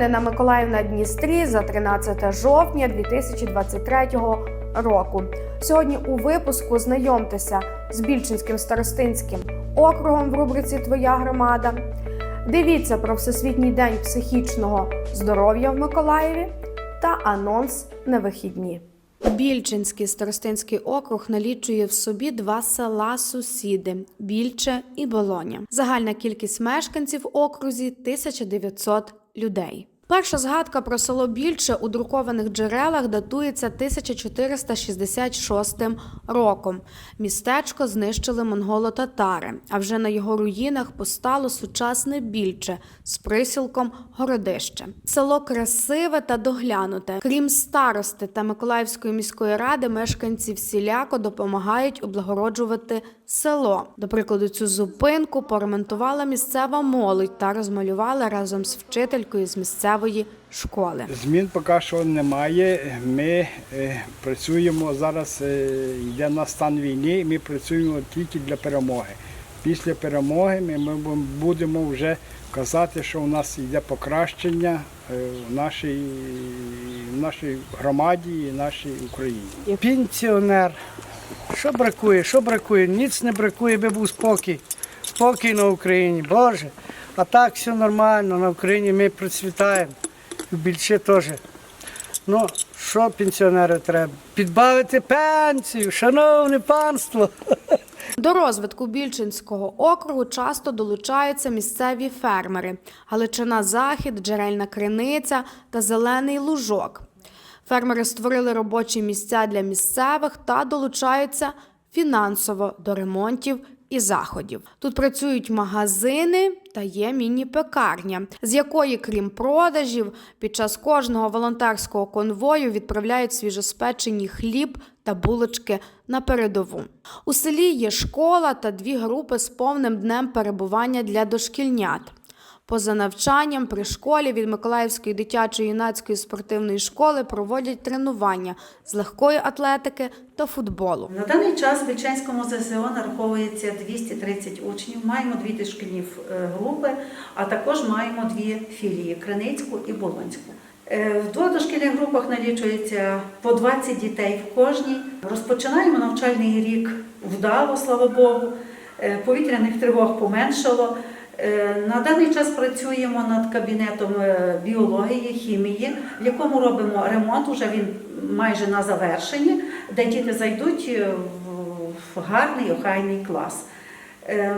Новини на Миколаїв на Дністрі за 13 жовтня 2023 року. Сьогодні у випуску знайомтеся з Більчинським старостинським округом в рубриці Твоя громада. Дивіться про Всесвітній день психічного здоров'я в Миколаєві та анонс на вихідні. Більчинський старостинський округ налічує в собі два села сусіди Більче і Болоня. Загальна кількість мешканців в окрузі 1900 людей. Перша згадка про село Більче у друкованих джерелах датується 1466 роком. Містечко знищили монголо-татари, а вже на його руїнах постало сучасне Більче з присілком Городище. Село красиве та доглянуте. Крім старости та Миколаївської міської ради, мешканці всіляко допомагають облагороджувати село. До прикладу, цю зупинку поремонтувала місцева молодь та розмалювала разом з вчителькою з місцевої школи. Змін поки що немає. Ми е, працюємо зараз, е, йде на стан війни, ми працюємо тільки для перемоги. Після перемоги ми, ми будемо вже казати, що у нас йде покращення е, в нашій, в нашій громаді і нашій Україні. Пенсіонер. Що бракує? Що бракує? Ніц не бракує, би був спокій. Спокій на Україні, Боже. А так все нормально, на Україні ми процвітаємо. Більше теж. Ну, що пенсіонеру треба? Підбавити пенсію, шановне панство. До розвитку Більчинського округу часто долучаються місцеві фермери: Галичина Захід, Джерельна Криниця та Зелений Лужок. Фермери створили робочі місця для місцевих та долучаються фінансово до ремонтів і заходів. Тут працюють магазини та є міні-пекарня, з якої, крім продажів, під час кожного волонтерського конвою відправляють свіжоспечені хліб та булочки на передову. У селі є школа та дві групи з повним днем перебування для дошкільнят. Поза навчанням при школі від Миколаївської дитячої юнацької спортивної школи проводять тренування з легкої атлетики та футболу. На даний час в Більчанському ЗСО нараховується 230 учнів. Маємо дві дошкільні е, групи, а також маємо дві філії Криницьку і Болонську. Е, В двох дошкільних групах налічується по 20 дітей в кожній. Розпочинаємо навчальний рік вдало, слава Богу. Е, Повітряних тривог поменшало. Е, На даний час працюємо над кабінетом е, біології, хімії, в якому робимо ремонт. Уже він майже на завершенні, де діти зайдуть е, в- гарний охайний клас.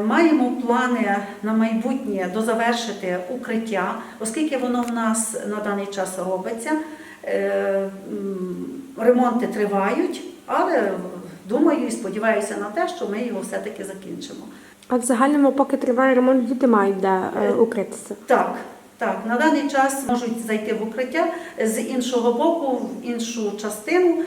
Маємо плани на майбутнє дозавершити укриття, оскільки воно в нас на даний час робиться. Ремонти тривають, але думаю і сподіваюся на те, що ми його все-таки закінчимо. А в загальному, поки триває ремонт, діти мають де е, укритися. Так, так, на даний час можуть зайти в укриття з іншого боку, в іншу частину,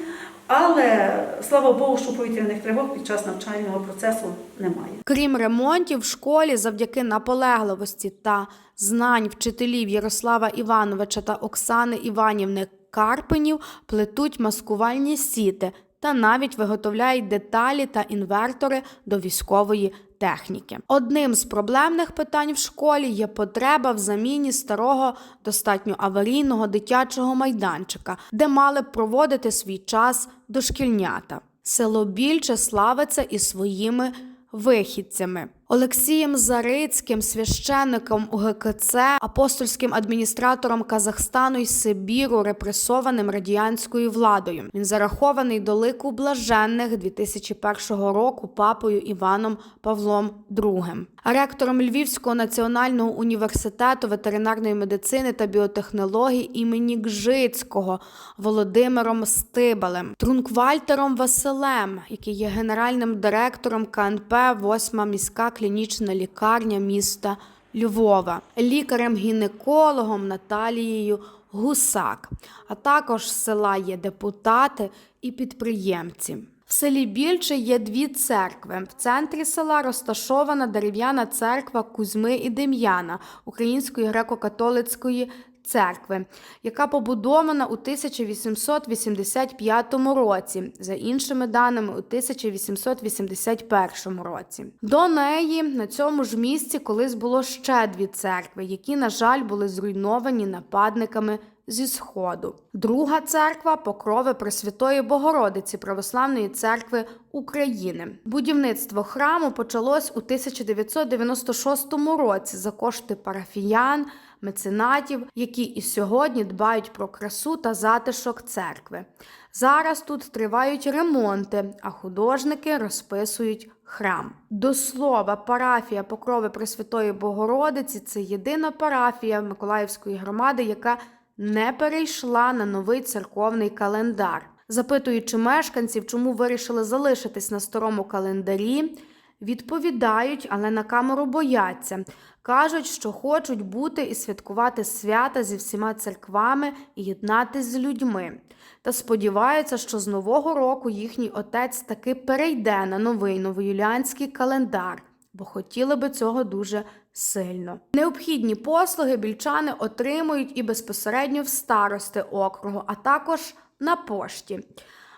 але слава Богу, що повітряних тривог під час навчального процесу немає. Крім ремонтів, в школі завдяки наполегливості та знань вчителів Ярослава Івановича та Оксани Іванівни Карпенів плетуть маскувальні сіти та навіть виготовляють деталі та інвертори до військової техніки. Одним з проблемних питань в школі є потреба в заміні старого достатньо аварійного дитячого майданчика, де мали б проводити свій час дошкільнята. Село більше славиться і своїми вихідцями. Олексієм Зарицьким, священником УГКЦ, апостольським адміністратором Казахстану й Сибіру, репресованим радянською владою. Він зарахований до лику блаженних 2001 року папою Іваном Павлом II. Ректором Львівського національного університету ветеринарної медицини та біотехнологій імені Гжицького Володимиром Стибалем, Трунквальтером Василем, який є генеральним директором КНП 8 міська клінічна лікарня міста Львова, лікарем-гінекологом Наталією Гусак. А також з села є депутати і підприємці. В селі Більче є дві церкви. В центрі села розташована дерев'яна церква Кузьми і Дем'яна Української греко-католицької церкви, яка побудована у 1885 році, за іншими даними, у 1881 році. До неї на цьому ж місці колись було ще дві церкви, які, на жаль, були зруйновані нападниками зі сходу. Друга церква покрови Пресвятої Богородиці Православної церкви України. Будівництво храму почалось у 1996 році за кошти парафіян, меценатів, які і сьогодні дбають про красу та затишок церкви. Зараз тут тривають ремонти, а художники розписують храм. До слова, парафія Покрови Пресвятої Богородиці це єдина парафія Миколаївської громади, яка не перейшла на новий церковний календар. Запитуючи мешканців, чому вирішили залишитись на старому календарі, відповідають, але на камеру бояться. Кажуть, що хочуть бути і святкувати свята зі всіма церквами і єднатись з людьми. Та сподіваються, що з нового року їхній отець таки перейде на новий новоюліанський календар, бо хотіли би цього дуже сильно. Необхідні послуги більчани отримують і безпосередньо в старости округу, а також на пошті.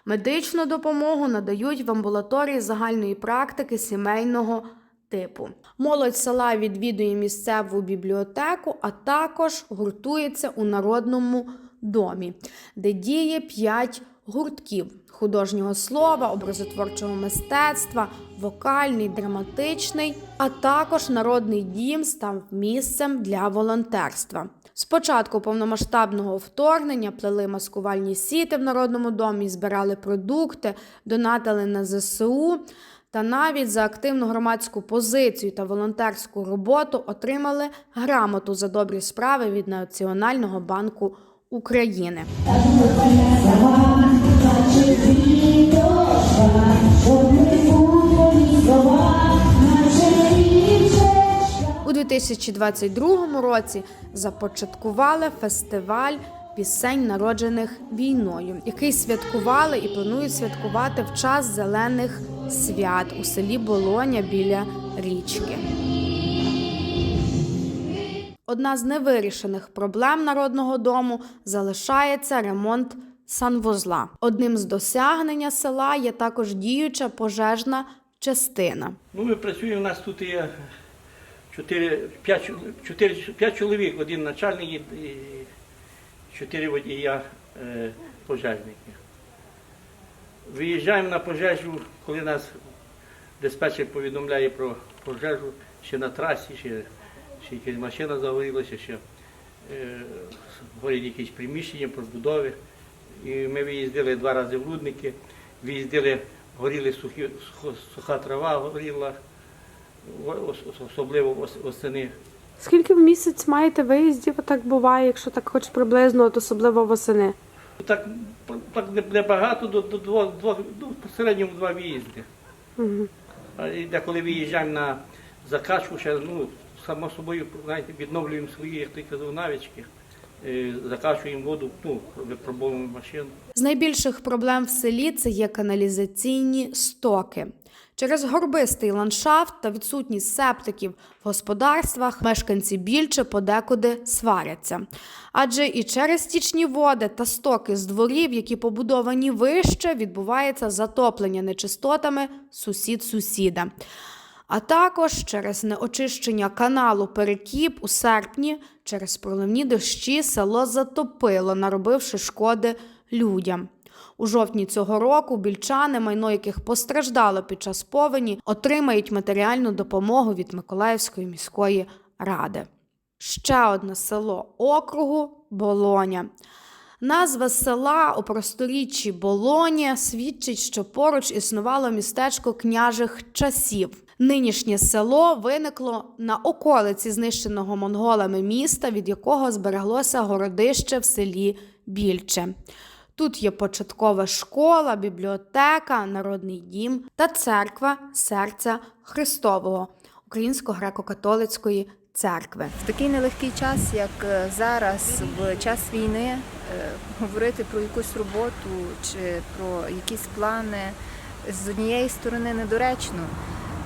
Медичну допомогу надають в амбулаторії загальної практики сімейного типу. Молодь села відвідує місцеву бібліотеку, а також гуртується у народному домі, де діє п'ять гуртків художнього слова, образотворчого мистецтва, вокальний, драматичний, а також народний дім став місцем для волонтерства. Спочатку повномасштабного вторгнення плели маскувальні сіти в народному домі, збирали продукти, донатили на ЗСУ. Та навіть за активну громадську позицію та волонтерську роботу отримали грамоту за добрі справи від Національного банку України. 2022 році започаткували фестиваль пісень, народжених війною, який святкували і планують святкувати в час зелених свят у селі Болоня біля річки. Одна з невирішених проблем народного дому залишається ремонт санвузла. Одним з досягнення села є також діюча пожежна частина. Ну, ми працюємо, у нас тут є 4, 5, 4, 5 чоловік, один начальник і 4 водія е, пожежники. Виїжджаємо на пожежу, коли нас диспетчер повідомляє про пожежу, ще на трасі, ще, ще якась машина загорілася, ще е, горять якісь приміщення, розбудови. І ми виїздили два рази в Рудники, виїздили, горіли сухі, суха трава горіла, особливо ос- восени. Скільки в місяць маєте виїздів, так буває, якщо так хоч приблизно, от особливо восени? Так, так небагато, до, до двох, двох, ну, по середньому два виїзди. Угу. А деколи виїжджаємо на закачку, ще, ну, само собою, знаєте, відновлюємо свої, як ти казав, навички. Е, Закачуємо воду, ну, випробовуємо машину. З найбільших проблем в селі це є каналізаційні стоки. Через горбистий ландшафт та відсутність септиків в господарствах мешканці більше подекуди сваряться. Адже і через стічні води та стоки з дворів, які побудовані вище, відбувається затоплення нечистотами сусід сусіда. А також через неочищення каналу Перекіп у серпні через проливні дощі село затопило, наробивши шкоди людям. У жовтні цього року більчани, майно яких постраждало під час повені, отримають матеріальну допомогу від Миколаївської міської ради. Ще одне село округу Болоня. Назва села у просторіччі Болонія свідчить, що поруч існувало містечко княжих часів. Нинішнє село виникло на околиці знищеного монголами міста, від якого збереглося городище в селі Більче. Тут є початкова школа, бібліотека, народний дім та церква серця Христового Українсько-греко-католицької церкви. В такий нелегкий час, як е, зараз, в час війни, е, говорити про якусь роботу чи про якісь плани з однієї сторони недоречно.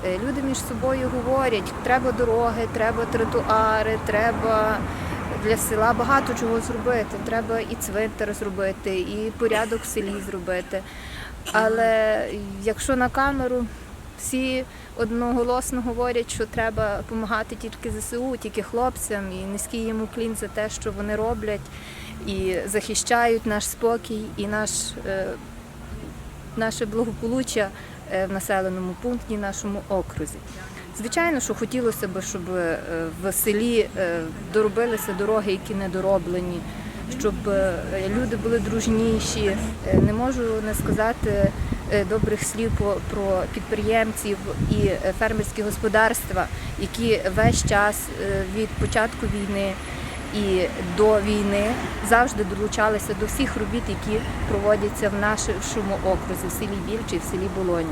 Е, Люди між собою говорять, треба дороги, треба тротуари, треба для села багато чого зробити. Треба і цвинтар зробити, і порядок в селі зробити. Але якщо на камеру всі одноголосно говорять, що треба допомагати тільки ЗСУ, тільки хлопцям, і низький їм уклін за те, що вони роблять і захищають наш спокій і наш, е, наше благополуччя е, в населеному пункті, нашому окрузі. Звичайно, що хотілося б, щоб е, в селі е, доробилися дороги, які не дороблені, щоб е, люди були дружніші. Не можу не сказати добрих слів про підприємців і фермерські господарства, які весь час від початку війни і до війни завжди долучалися до всіх робіт, які проводяться в нашому окрузі, в селі Більчі, в селі Болоні.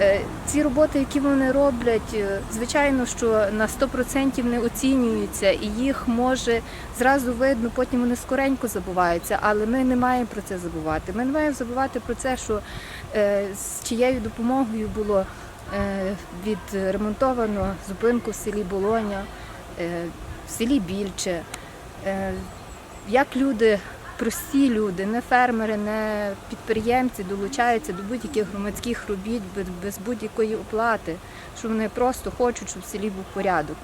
Е, Ці роботи, які вони роблять, е, звичайно, що на 100% не оцінюються, і їх може зразу видно, потім вони скоренько забуваються. Але ми не маємо про це забувати. Ми не маємо забувати про це, що е, з чиєю допомогою було відремонтовано зупинку в селі Болоня, в селі Більче. Як люди, прості люди, не фермери, не підприємці долучаються до будь-яких громадських робіт без, будь-якої оплати, що вони просто хочуть, щоб в селі був порядок.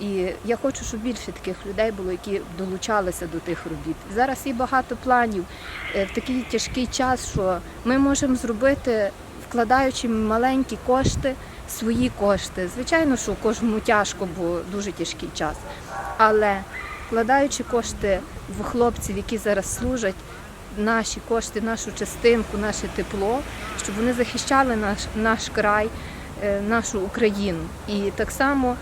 І я хочу, щоб більше таких людей було, які долучалися до тих робіт. Зараз є багато планів е, в такий тяжкий час, що ми можемо зробити, вкладаючи маленькі кошти, свої кошти. Звичайно, що кожному тяжко, бо дуже тяжкий час. Але вкладаючи кошти в хлопців, які зараз служать, наші кошти, нашу частинку, наше тепло, щоб вони захищали наш, наш край, е, нашу Україну. І так само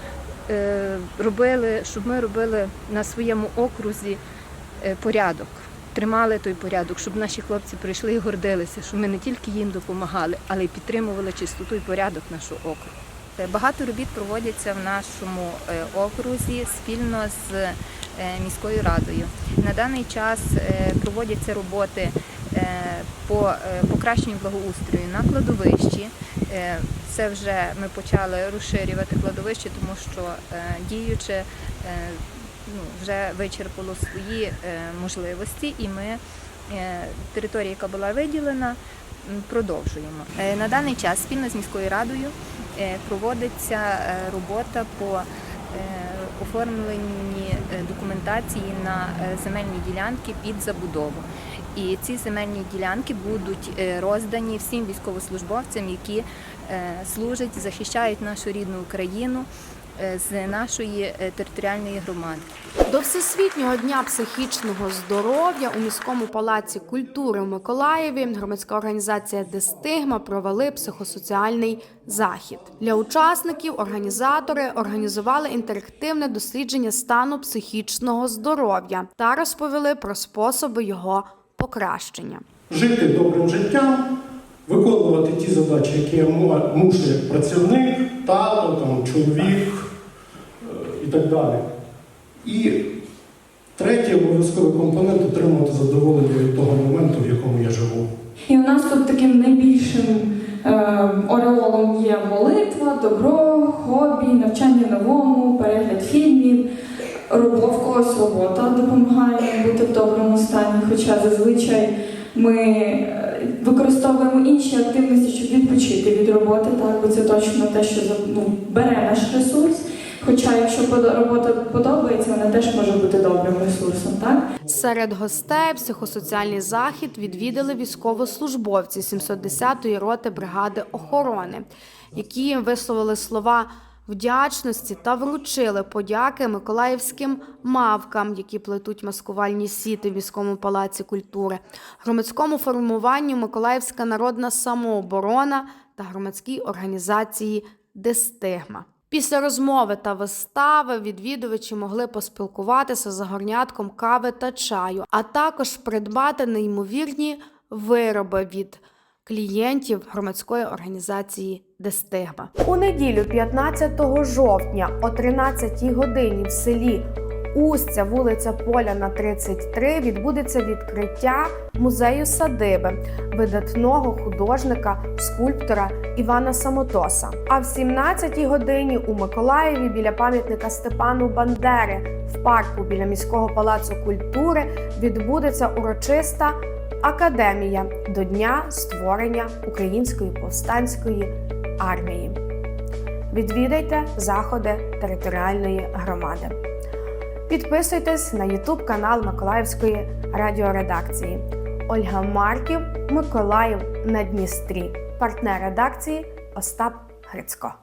е, робили, щоб ми робили на своєму окрузі е, порядок. Тримали той порядок, щоб наші хлопці прийшли і гордилися, що ми не тільки їм допомагали, але й підтримували чистоту і порядок нашого округу. Багато робіт проводяться в нашому окрузі спільно з міською радою. На даний час е, проводяться роботи е, по е, покращенню благоустрою на кладовищі. Е, Це вже ми почали розширювати кладовище, тому що е, діюче е, ну, вже вичерпало свої е, можливості, і ми е, територія, яка була виділена, продовжуємо. Е, На даний час спільно з міською радою е, проводиться е, робота по оформленні е, документації на е, земельні ділянки під забудову. І ці земельні ділянки будуть е, роздані всім військовослужбовцям, які служать, захищають нашу рідну Україну з нашої е, територіальної громади. До Всесвітнього дня психічного здоров'я у міському палаці культури в Миколаєві громадська організація Дестигма провели психосоціальний захід. Для учасників організатори організували інтерактивне дослідження стану психічного здоров'я та розповіли про способи його покращення. жити добрим життям, виконувати ті задачі, які му- мусить працівник, тато, там, чоловік е, і так далі. І третій обов'язковий компонент отримувати задоволення від того моменту, в якому я живу. І у нас тут таким найбільшим е, ореолом є молитва, добро, хобі, навчання новому, перегляд фільмів. Робо в когось робота допомагає бути в доброму стані, хоча зазвичай ми е, використовуємо інші активності, щоб відпочити від роботи, так, бо це точно те, що ну, бере наш ресурс. Хоча, якщо робота подобається, вона теж може бути добрим ресурсом, так? Серед гостей психосоціальний захід відвідали військовослужбовці 710-ї роти бригади охорони, які висловили слова вдячності та вручили подяки миколаївським мавкам, які плетуть маскувальні сіти в міському палаці культури, громадському формуванню Миколаївська народна самооборона та громадській організації Дестигма. Після розмови та вистави відвідувачі могли поспілкуватися за горнятком кави та чаю, а також придбати неймовірні вироби від клієнтів громадської організації Дестигма. У неділю, 15 жовтня, о 13 годині в селі переустя вулиця Поляна 33 відбудеться відкриття музею садиби видатного художника, скульптора Івана Самотоса. А в 17-й годині у Миколаєві біля пам'ятника Степану Бандери в парку біля міського палацу культури відбудеться урочиста академія до дня створення Української повстанської армії. Відвідайте заходи територіальної громади. Підписуйтесь на YouTube канал Миколаївської радіоредакції. Ольга Марків, Миколаїв на Дністрі. Партнер редакції Остап Грицько.